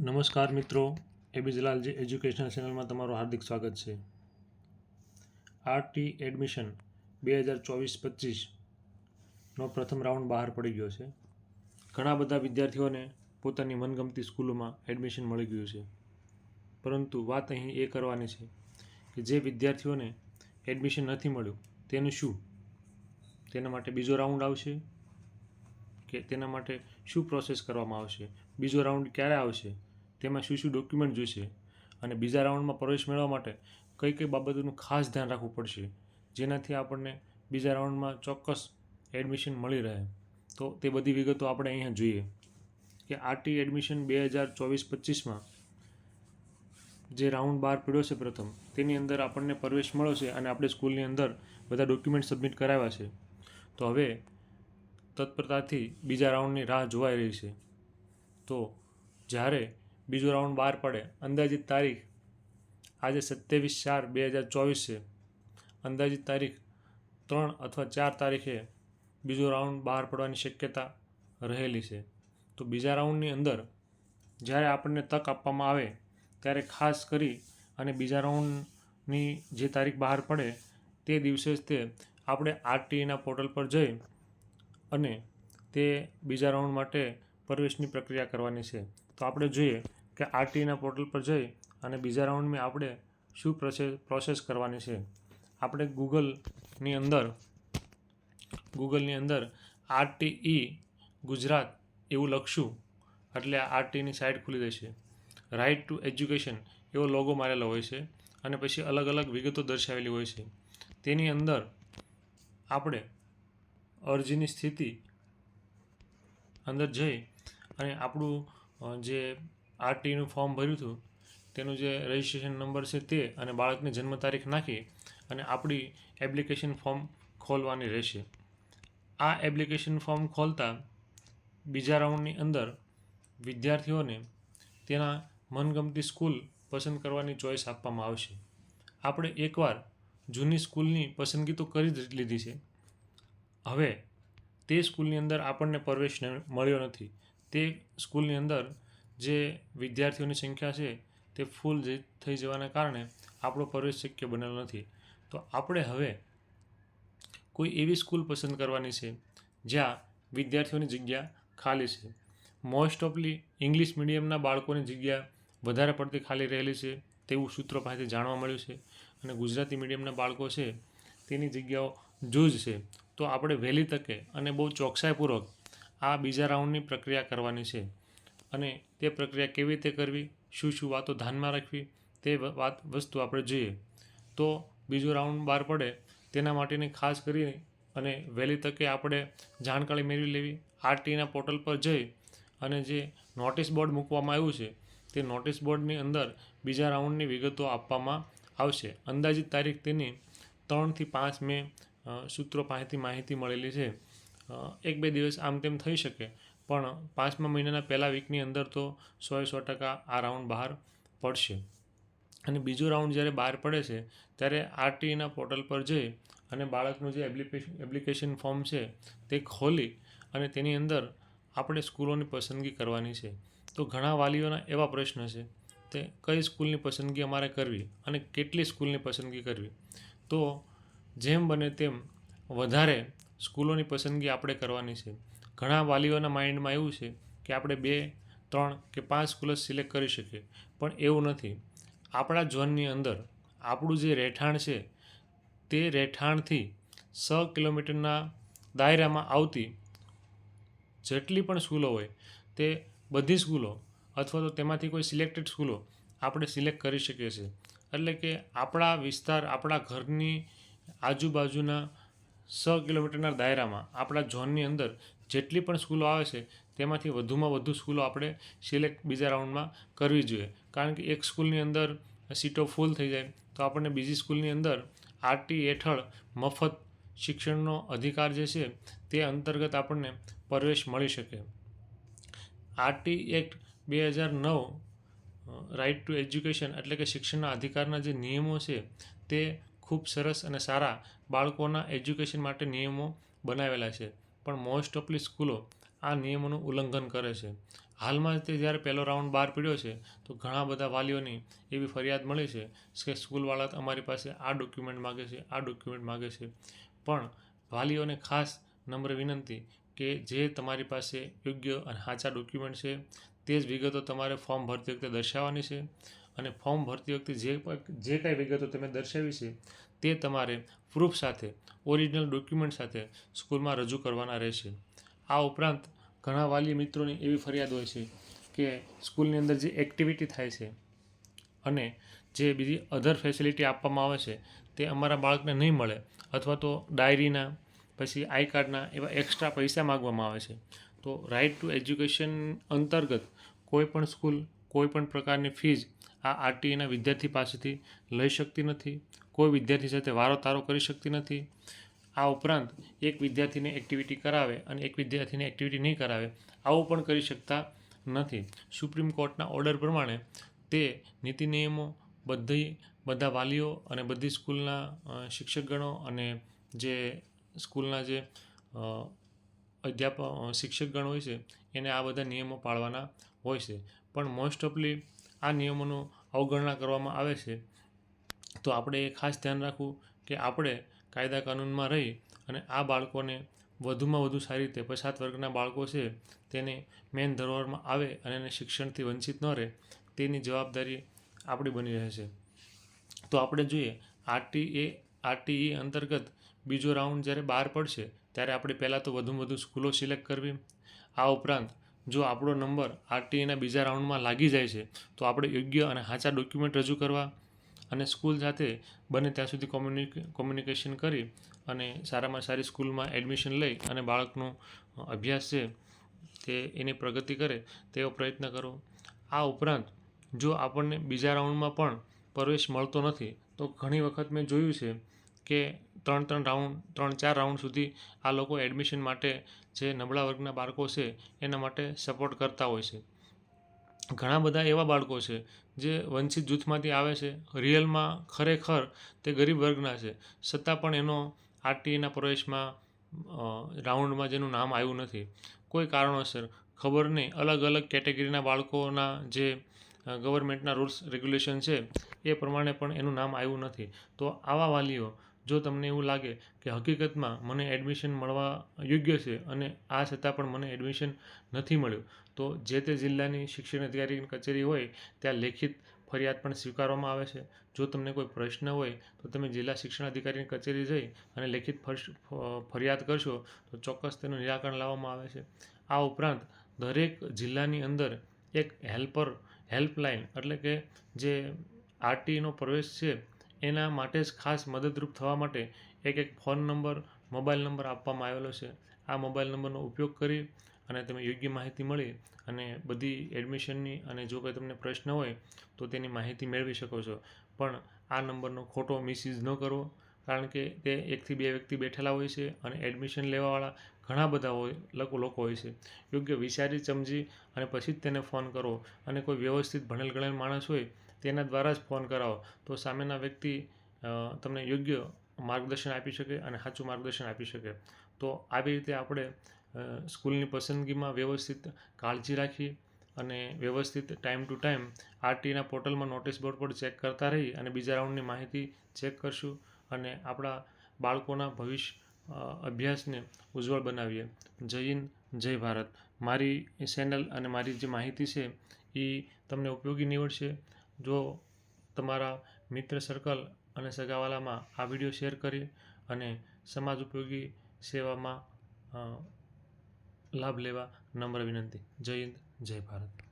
નમસ્કાર મિત્રો એબીજલાલજી એજ્યુકેશનલ ચેનલમાં તમારું હાર્દિક સ્વાગત છે. આરટી એડમિશન બે હજાર ચોવીસ પચીસનો પ્રથમ રાઉન્ડ બહાર પડી ગયો છે. ઘણા બધા વિદ્યાર્થીઓને પોતાની મનગમતી સ્કૂલોમાં એડમિશન મળી ગયું છે. પરંતુ વાત અહીં એ કરવાની છે કે જે વિદ્યાર્થીઓને એડમિશન નથી મળ્યું, તેનું શું? તેના માટે બીજો રાઉન્ડ આવશે કે તેના માટે શું પ્રોસેસ કરવામાં આવશે? બીજો રાઉન્ડ ક્યારે આવશે? તેમાં શું શું ડોક્યુમેન્ટ જોઈશે અને બીજા રાઉન્ડમાં પ્રવેશ મેળવવા માટે કઈ કઈ બાબતોનું ખાસ ધ્યાન રાખવું પડશે, જેનાથી આપણને બીજા રાઉન્ડમાં ચોક્કસ એડમિશન મળી રહે. તો તે બધી વિગતો આપણે અહીંયા જોઈએ. કે આરટી એડમિશન બે હજાર ચોવીસ પચીસમાં જે રાઉન્ડ બહાર પડ્યો છે પ્રથમ, તેની અંદર આપણને પ્રવેશ મળ્યો છે અને આપણે સ્કૂલની અંદર બધા ડોક્યુમેન્ટ સબમિટ કરાવ્યા છે. તો હવે તત્પરતાથી બીજા રાઉન્ડની રાહ જોવાઈ રહી છે. તો જ્યારે બીજો રાઉન્ડ બહાર પડે. અંદાજિત તારીખ. આજે સત્યાવીસ ચાર બે હજાર ચોવીસ છે. અંદાજિત તારીખ ત્રણ અથવા ચાર તારીખે બીજો રાઉન્ડ બહાર પડવાની શક્યતા રહેલી છે. તો બીજા રાઉન્ડની અંદર જ્યારે આપણને તક આપવામાં આવે ત્યારે ખાસ કરી અને બીજા રાઉન્ડની જે તારીખ બહાર પડે તે દિવસે જ તે આપણે આરટીઈના પોર્ટલ પર જઈ અને તે બીજા રાઉન્ડ માટે પ્રવેશની પ્રક્રિયા કરવાની છે. તો આપણે જોઈએ કે આરટીના પોર્ટલ પર જઈ અને બીજા રાઉન્ડમાં આપણે શું પ્રોસેસ પ્રોસેસ કરવાની છે. આપણે ગૂગલની અંદર ગૂગલની અંદર આરટીઈ ગુજરાત એવું લખશું, એટલે આરટીની સાઇટ ખુલી જશે. રાઇટ ટુ એજ્યુકેશન એવો લોગો મારેલો હોય છે અને પછી અલગ અલગ વિગતો દર્શાવેલી હોય છે. તેની અંદર આપણે અરજીની સ્થિતિ અંદર જઈ અને આપણું જે આરટીનું ફોર્મ ભર્યું હતું. તેનું જે રજિસ્ટ્રેશન નંબર છે તે અને બાળકની જન્મ તારીખ નાખી અને આપણી એપ્લિકેશન ફોર્મ ખોલવાની રહેશે. આ એપ્લિકેશન ફોર્મ ખોલતા બીજા રાઉન્ડની અંદર વિદ્યાર્થીઓને તેના મનગમતી સ્કૂલ પસંદ કરવાની ચોઈસ આપવામાં આવશે. આપણે એકવાર જૂની સ્કૂલની પસંદગી તો કરી જ લીધી છે. હવે તે સ્કૂલની અંદર આપણને પ્રવેશ મળ્યો નથી. તે સ્કૂલની અંદર જે વિદ્યાર્થીઓની સંખ્યા છે તે ફૂલ થઈ જવાના કારણે આપણો પ્રવેશ શક્ય બનેલો નથી. તો આપણે હવે કોઈ એવી સ્કૂલ પસંદ કરવાની છે જ્યાં વિદ્યાર્થીઓની જગ્યા ખાલી છે. મોસ્ટ ઓફલી ઇંગ્લિશ મીડિયમના બાળકોની જગ્યા વધારે પડતી ખાલી રહેલી છે તેવું સૂત્રો પાસેથી જાણવા મળ્યું છે. અને ગુજરાતી મીડિયમના બાળકો છે તેની જગ્યાઓ જૂજ છે. તો આપણે વહેલી તકે અને બહુ ચોકસાઈપૂર્વક આ બીજા રાઉન્ડની પ્રક્રિયા કરવાની છે. અને તે પ્રક્રિયા કેવી રીતે કરવી? શું શું વાતો ધ્યાનમાં રાખવી? તે વાત, વસ્તુ આપણે જોઈએ. તો બીજો રાઉન્ડ બહાર પડે. તેના માટેની ખાસ કરી અને વહેલી તકે આપણે જાણકારી મેળવી લેવી. આરટીના પોર્ટલ પર જઈ અને જે નોટિસ બોર્ડ મૂકવામાં આવ્યું છે, તે નોટિસ બોર્ડની અંદર બીજા રાઉન્ડની વિગતો આપવામાં આવશે. અંદાજિત તારીખ તેની ત્રણથી પાંચ મે સૂત્રો પાસેથી માહિતી મળેલી છે. એક બે દિવસ આમ તેમ થઈ શકે. પણ પાંચમા મહિનાના પહેલા વીકની અંદર તો સો સો ટકા આ રાઉન્ડ બહાર પડશે. અને બીજો રાઉન્ડ જ્યારે બહાર પડે છે, ત્યારે આરટીઈના પોર્ટલ પર જઈ અને બાળકનું જે એપ્લિકેશન એપ્લિકેશન ફોર્મ છે તે ખોલી અને તેની અંદર આપણે સ્કૂલોની પસંદગી કરવાની છે. તો ઘણા વાલીઓના એવા પ્રશ્ન છે તે કઈ સ્કૂલની પસંદગી અમારે કરવી અને કેટલી સ્કૂલની પસંદગી કરવી? તો જેમ બને તેમ વધારે સ્કૂલોની પસંદગી આપણે કરવાની છે. ઘણા વાલીઓના માઇન્ડમાં એવું છે કે આપણે બે, ત્રણ કે પાંચ સ્કૂલ સિલેક્ટ કરી શકીએ. પણ એવું નથી. આપણા ઝોનની અંદર આપણું જે રહેઠાણ છે, તે રહેઠાણથી સ કિલોમીટરના દાયરામાં આવતી જેટલી પણ સ્કૂલો હોય, તે બધી સ્કૂલો અથવા તો તેમાંથી કોઈ સિલેક્ટેડ સ્કૂલો આપણે સિલેક્ટ કરી શકીએ છીએ. એટલે કે આપણા વિસ્તાર, આપણા ઘરની આજુબાજુના સ કિલોમીટરના દાયરામાં, આપણા ઝોનની અંદર જેટલી પણ સ્કૂલો આવે છે, તેમાંથી વધુમાં વધુ સ્કૂલો આપણે સિલેક્ટ બીજા રાઉન્ડમાં કરવી જોઈએ. કારણ કે એક સ્કૂલની અંદર સીટો ફૂલ થઈ જાય, તો આપણને બીજી સ્કૂલની અંદર આરટી હેઠળ મફત શિક્ષણનો અધિકાર જે છે, તે અંતર્ગત આપણને પ્રવેશ મળી શકે. આરટી એક્ટ બે હજાર નવ રાઇટ ટુ એજ્યુકેશન એટલે કે શિક્ષણના અધિકારના જે નિયમો છે, તે ખૂબ સરસ અને સારા બાળકોના એજ્યુકેશન માટે નિયમો બનાવેલા છે. પણ મોસ્ટ ઓફલી સ્કૂલો આ નિયમોનું ઉલ્લંઘન કરે છે. હાલમાં તે જ્યારે પહેલો રાઉન્ડ બહાર પડ્યો છે, તો ઘણા બધા વાલીઓની એવી ફરિયાદ મળી છે કે સ્કૂલવાળા અમારી પાસે આ ડોક્યુમેન્ટ માગે છે, આ ડોક્યુમેન્ટ માગે છે. પણ વાલીઓને ખાસ નમ્ર વિનંતી કે જે તમારી પાસે યોગ્ય અને સાચા ડોક્યુમેન્ટ છે, તે જ વિગતો તમારે ફોર્મ ભરતી વખતે દર્શાવવાની છે. અને ફોર્મ ભરતી વખતે જે જે કાંઈ વિગતો તમે દર્શાવી છે તે તમારે પ્રૂફ સાથે ઓરિજિનલ ડોક્યુમેન્ટ સાથે સ્કૂલમાં રજૂ કરવાના રહેશે. આ ઉપરાંત ઘણા વાલી મિત્રોની એવી ફરિયાદ હોય છે કે સ્કૂલની અંદર જે એક્ટિવિટી થાય છે અને જે બીજી અધર ફેસિલિટી આપવામાં આવે છે, તે અમારા બાળકને નહીં મળે અથવા તો ડાયરીના પછી આઈ કાર્ડના એવા એક્સ્ટ્રા પૈસા માગવામાં આવે છે. તો રાઇટ ટુ એજ્યુકેશન અંતર્ગત કોઈ પણ સ્કૂલ કોઈ પણ પ્રકારની ફીઝ આ આરટીઈના વિદ્યાર્થી પાસેથી લઈ શકતી નથી. કોઈ વિદ્યાર્થી સાથે વારો તારો કરી શકતી નથી. આ ઉપરાંત એક વિદ્યાર્થીને એક્ટિવિટી કરાવે અને એક વિદ્યાર્થીને એક્ટિવિટી નહીં કરાવે, આવું પણ કરી શકતા નથી. સુપ્રીમ કોર્ટના ઓર્ડર પ્રમાણે તે નીતિ નિયમો બધી, બધા વાલીઓ અને બધી સ્કૂલના શિક્ષકગણો અને જે સ્કૂલના જે અધ્યાપક શિક્ષકગણ હોય છે, એને આ બધા નિયમો પાળવાના હોય છે. પણ મોસ્ટ ઓફલી આ નિયમોનું અવગણના કરવામાં આવે છે, તો આપણે એ ખાસ ધ્યાન રાખવું કે આપણે કાયદા કાનૂનમાં રહી અને આ બાળકોને વધુમાં વધુ સારી રીતે પછાત વર્ગના બાળકો છે તેને મેન ધરોહરમાં આવે અને એને શિક્ષણથી વંચિત ન રહે, તેની જવાબદારી આપણી બની રહે છે. તો આપણે જોઈએ, આરટીએ, આરટીઈ અંતર્ગત બીજો રાઉન્ડ જ્યારે બહાર પડશે, ત્યારે આપણે પહેલાં તો વધુમાં વધુ સ્કૂલો સિલેક્ટ કરવી. આ ઉપરાંત જો આપણો નંબર આરટીઈના બીજા રાઉન્ડમાં લાગી જાય છે, તો આપણે યોગ્ય અને સાચા ડોક્યુમેન્ટ રજૂ કરવા અને સ્કૂલ સાથે બને ત્યાં સુધી કોમ્યુનિક કોમ્યુનિકેશન કરી અને સારામાં સારી સ્કૂલમાં એડમિશન લઈ અને બાળકનો અભ્યાસ છે તે એની પ્રગતિ કરે તેવો પ્રયત્ન કરો. આ ઉપરાંત જો આપણને બીજા રાઉન્ડમાં પણ પ્રવેશ મળતો નથી, તો ઘણી વખત મેં જોયું છે કે ત્રણ ત્રણ રાઉન્ડ, ત્રણ ચાર રાઉન્ડ સુધી આ લોકો એડમિશન માટે જે નબળા વર્ગના બાળકો છે, એના માટે સપોર્ટ કરતા હોય છે. ઘણા બધા એવા બાળકો છે, જે વંચિત જૂથમાંથી આવે છે. રિયલમાં ખરેખર તે ગરીબ વર્ગના છે. છતાં પણ એનો આરટીઈના પ્રવેશમાં રાઉન્ડમાં જેનું નામ આવ્યું નથી. કોઈ કારણોસર ખબર નહીં. અલગ અલગ કેટેગરીના બાળકોના જે ગવર્મેન્ટના રૂલ્સ રેગ્યુલેશન છે, એ પ્રમાણે પણ એનું નામ આવ્યું નથી. તો આવા વાલીઓ જો તમને એવું લાગે કે હકીકતમાં મને એડમિશન મળવા યોગ્ય છે અને આ છતાં પણ મને એડમિશન નથી મળ્યું, તો જે તે જિલ્લાની શિક્ષણ અધિકારીની કચેરી હોય, ત્યાં લેખિત ફરિયાદ પણ સ્વીકારવામાં આવે છે. જો તમને કોઈ પ્રશ્ન હોય, તો તમે જિલ્લા શિક્ષણ અધિકારીની કચેરી જઈ અને લેખિત ફરિયાદ કરશો, તો ચોક્કસ તેનું નિરાકરણ લાવવામાં આવે છે. આ ઉપરાંત, દરેક જિલ્લાની અંદર એક હેલ્પર, હેલ્પલાઇન એટલે કે જે આરટીનો પ્રવેશ છે એના માટે જ ખાસ મદદરૂપ થવા માટે એક એક ફોન નંબર, મોબાઈલ નંબર આપવામાં આવેલો છે. આ મોબાઈલ નંબરનો ઉપયોગ કરી અને તમે યોગ્ય માહિતી મળી અને બધી એડમિશનની અને જો કંઈ તમને પ્રશ્ન હોય તો તેની માહિતી મેળવી શકો છો. પણ આ નંબરનો ખોટો મિસયુઝ ન કરવો કારણ કે તે એકથી બે વ્યક્તિ બેઠેલા હોય છે અને એડમિશન લેવાવાળા ઘણા બધા હોય, લોકો લોકો હોય છે. યોગ્ય વિચારી, સમજી અને પછી જ તેને ફોન કરો. અને કોઈ વ્યવસ્થિત ભણેલ ગણેલ માણસ હોય તેના દ્વારા જ ફોન કરાવો. તો સામેના વ્યક્તિ તમને યોગ્ય માર્ગદર્શન આપી શકે અને સાચું માર્ગદર્શન આપી શકે. તો આવી રીતે આપણે સ્કૂલની પસંદગીમાં વ્યવસ્થિત કાળજી રાખી અને વ્યવસ્થિત ટાઈમ ટુ ટાઈમ આરટીના પોર્ટલમાં નોટિસ બોર્ડ પર ચેક કરતા રહી અને બીજા રાઉન્ડની માહિતી ચેક કરશું અને આપણા બાળકોના ભવિષ્ય અભ્યાસને ઉજ્જવળ બનાવીએ. જય હિન્દ, જય ભારત. મારી ચેનલ અને મારી જે માહિતી છે એ તમને ઉપયોગી નીવડશે. જો તમારા મિત્ર સર્કલ અને સગાવાલામાં આ વીડિયો શેર કરી અને સમાજ ઉપયોગી સેવામાં લાભ લેવા નમ્ર વિનંતી. જય હિન્દ, જય ભારત.